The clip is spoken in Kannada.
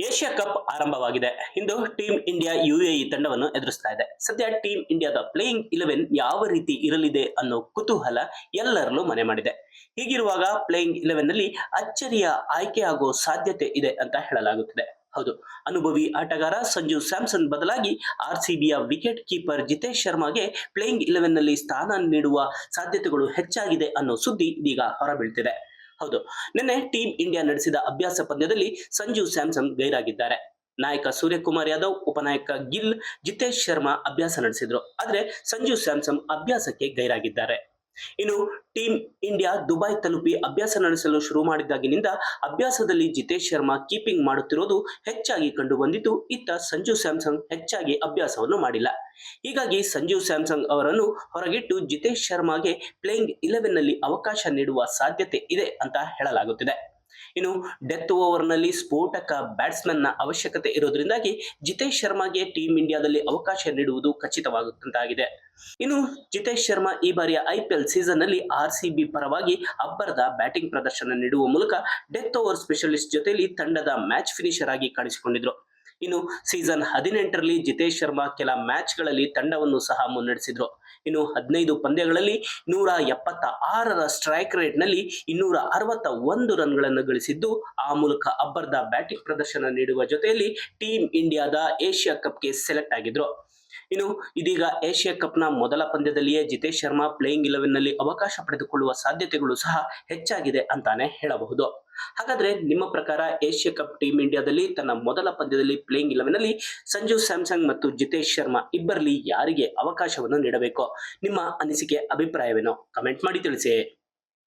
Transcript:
ಏಷ್ಯಾ ಕಪ್ ಆರಂಭವಾಗಿದೆ. ಇಂದು ಟೀಮ್ ಇಂಡಿಯಾ ಯುಎಇ ತಂಡವನ್ನು ಎದುರಿಸ್ತಾ ಇದೆ. ಸದ್ಯ ಟೀಮ್ ಇಂಡಿಯಾದ ಪ್ಲೇಯಿಂಗ್ ಇಲೆವೆನ್ ಯಾವ ರೀತಿ ಇರಲಿದೆ ಅನ್ನೋ ಕುತೂಹಲ ಎಲ್ಲರಲ್ಲೂ ಮನೆ ಮಾಡಿದೆ. ಹೀಗಿರುವಾಗ ಪ್ಲೇಯಿಂಗ್ ಇಲೆವೆನ್ನಲ್ಲಿ ಅಚ್ಚರಿಯ ಆಯ್ಕೆಯಾಗುವ ಸಾಧ್ಯತೆ ಇದೆ ಅಂತ ಹೇಳಲಾಗುತ್ತಿದೆ. ಹೌದು, ಅನುಭವಿ ಆಟಗಾರ ಸಂಜು ಸ್ಯಾಮ್ಸನ್ ಬದಲಾಗಿ ಆರ್ ಸಿಬಿಯ ವಿಕೆಟ್ ಕೀಪರ್ ಜಿತೇಶ್ ಶರ್ಮಾಗೆ ಪ್ಲೇಯಿಂಗ್ ಇಲೆವೆನ್ನಲ್ಲಿ ಸ್ಥಾನ ನೀಡುವ ಸಾಧ್ಯತೆಗಳು ಹೆಚ್ಚಾಗಿದೆ ಅನ್ನೋ ಸುದ್ದಿ ಇದೀಗ ಹೊರಬೀಳ್ತಿದೆ. ಹೌದು. ನಿನ್ನೆ ಟೀಮ್ ಇಂಡಿಯಾ ನಡೆಸಿದ ಅಭ್ಯಾಸ ಪಂದ್ಯದಲ್ಲಿ ಸಂಜು ಸ್ಯಾಮ್ಸನ್ ಗೈರಾಗಿದ್ದಾರೆ. ನಾಯಕ ಸೂರ್ಯಕುಮಾರ್ ಯಾದವ್, ಉಪನಾಯಕ ಗಿಲ್, ಜಿತೇಶ್ ಶರ್ಮಾ ಅಭ್ಯಾಸ ನಡೆಸಿದ್ರು. ಆದರೆ ಸಂಜು ಸ್ಯಾಮ್ಸನ್ ಅಭ್ಯಾಸಕ್ಕೆ ಗೈರಾಗಿದ್ದಾರೆ. ಇನ್ನು ಟೀಮ್ ಇಂಡಿಯಾ ದುಬೈ ತಲುಪಿ ಅಭ್ಯಾಸ ನಡೆಸಲು ಶುರು ಮಾಡಿದಾಗಿನಿಂದ ಅಭ್ಯಾಸದಲ್ಲಿ ಜಿತೇಶ್ ಶರ್ಮಾ ಕೀಪಿಂಗ್ ಮಾಡುತ್ತಿರುವುದು ಹೆಚ್ಚಾಗಿ ಕಂಡು ಬಂದಿದ್ದು ಇತ್ತ ಸಂಜು ಸ್ಯಾಮ್ಸಂಗ್ ಹೆಚ್ಚಾಗಿ ಅಭ್ಯಾಸವನ್ನು ಮಾಡಿಲ್ಲ. ಹೀಗಾಗಿ ಸಂಜು ಸ್ಯಾಮ್ಸಂಗ್ ಅವರನ್ನು ಹೊರಗಿಟ್ಟು ಜಿತೇಶ್ ಶರ್ಮಾಗೆ ಪ್ಲೇಯಿಂಗ್ ಇಲೆವೆನ್ನಲ್ಲಿ ಅವಕಾಶ ನೀಡುವ ಸಾಧ್ಯತೆ ಇದೆ ಅಂತ ಹೇಳಲಾಗುತ್ತಿದೆ. ಇನ್ನು ಡೆತ್ ಓವರ್ನಲ್ಲಿ ಸ್ಫೋಟಕ ಬ್ಯಾಟ್ಸ್ಮನ್ನ ಅವಶ್ಯಕತೆ ಇರೋದ್ರಿಂದಾಗಿ ಜಿತೇಶ್ ಶರ್ಮಾಗೆ ಟೀಮ್ ಇಂಡಿಯಾದಲ್ಲಿ ಅವಕಾಶ ನೀಡುವುದು ಖಚಿತವಾಗುತ್ತಂತಾಗಿದೆ ಇನ್ನು ಜಿತೇಶ್ ಶರ್ಮಾ ಈ ಬಾರಿಯ ಐಪಿಎಲ್ ಸೀಸನ್ನಲ್ಲಿ ಆರ್ ಸಿ ಬಿ ಪರವಾಗಿ ಅಬ್ಬರದ ಬ್ಯಾಟಿಂಗ್ ಪ್ರದರ್ಶನ ನೀಡುವ ಮೂಲಕ ಡೆತ್ ಓವರ್ ಸ್ಪೆಷಲಿಸ್ಟ್ ಜೊತೆಯಲ್ಲಿ ತಂಡದ ಮ್ಯಾಚ್ ಫಿನಿಷರ್ ಆಗಿ ಕಾಣಿಸಿಕೊಂಡಿದ್ರು. ಇನ್ನು ಸೀಸನ್ ಹದಿನೆಂಟರಲ್ಲಿ ಜಿತೇಶ್ ಶರ್ಮಾ ಕೆಲ ಮ್ಯಾಚ್ಗಳಲ್ಲಿ ತಂಡವನ್ನು ಸಹ ಮುನ್ನಡೆಸಿದ್ರು. ಇನ್ನು ಹದಿನೈದು ಪಂದ್ಯಗಳಲ್ಲಿ ನೂರ ಎಪ್ಪತ್ತ ಆರರ ಸ್ಟ್ರೈಕ್ ರೇಟ್ನಲ್ಲಿ ಇನ್ನೂರ ಅರವತ್ತ ಒಂದು ರನ್ಗಳನ್ನು ಗಳಿಸಿದ್ದು, ಆ ಮೂಲಕ ಅಬ್ಬರ್ದ ಬ್ಯಾಟಿಂಗ್ ಪ್ರದರ್ಶನ ನೀಡುವ ಜೊತೆಯಲ್ಲಿ ಟೀಮ್ ಇಂಡಿಯಾದ ಏಷ್ಯಾ ಕಪ್ಗೆ ಸೆಲೆಕ್ಟ್ ಆಗಿದ್ರು. ಇನ್ನು ಇದೀಗ ಏಷ್ಯಾ ಕಪ್ನ ಮೊದಲ ಪಂದ್ಯದಲ್ಲಿಯೇ ಜಿತೇಶ್ ಶರ್ಮಾ ಪ್ಲೇಯಿಂಗ್ ಇಲೆವೆನ್ನಲ್ಲಿ ಅವಕಾಶ ಪಡೆದುಕೊಳ್ಳುವ ಸಾಧ್ಯತೆಗಳು ಸಹ ಹೆಚ್ಚಾಗಿದೆ ಅಂತಾನೆ ಹೇಳಬಹುದು. ಹಾಗಾದ್ರೆ ನಿಮ್ಮ ಪ್ರಕಾರ ಏಷ್ಯಾ ಕಪ್ ಟೀಮ್ ಇಂಡಿಯಾದಲ್ಲಿ ತನ್ನ ಮೊದಲ ಪಂದ್ಯದಲ್ಲಿ ಪ್ಲೇಯಿಂಗ್ ಇಲೆವೆನ್ನಲ್ಲಿ ಸಂಜು ಸ್ಯಾಮ್ಸಂಗ್ ಮತ್ತು ಜಿತೇಶ್ ಶರ್ಮಾ ಇಬ್ಬರಲ್ಲಿ ಯಾರಿಗೆ ಅವಕಾಶವನ್ನು ನೀಡಬೇಕು? ನಿಮ್ಮ ಅನಿಸಿಕೆ, ಅಭಿಪ್ರಾಯವೇನೋ? ಕಮೆಂಟ್ ಮಾಡಿ ತಿಳಿಸಿ.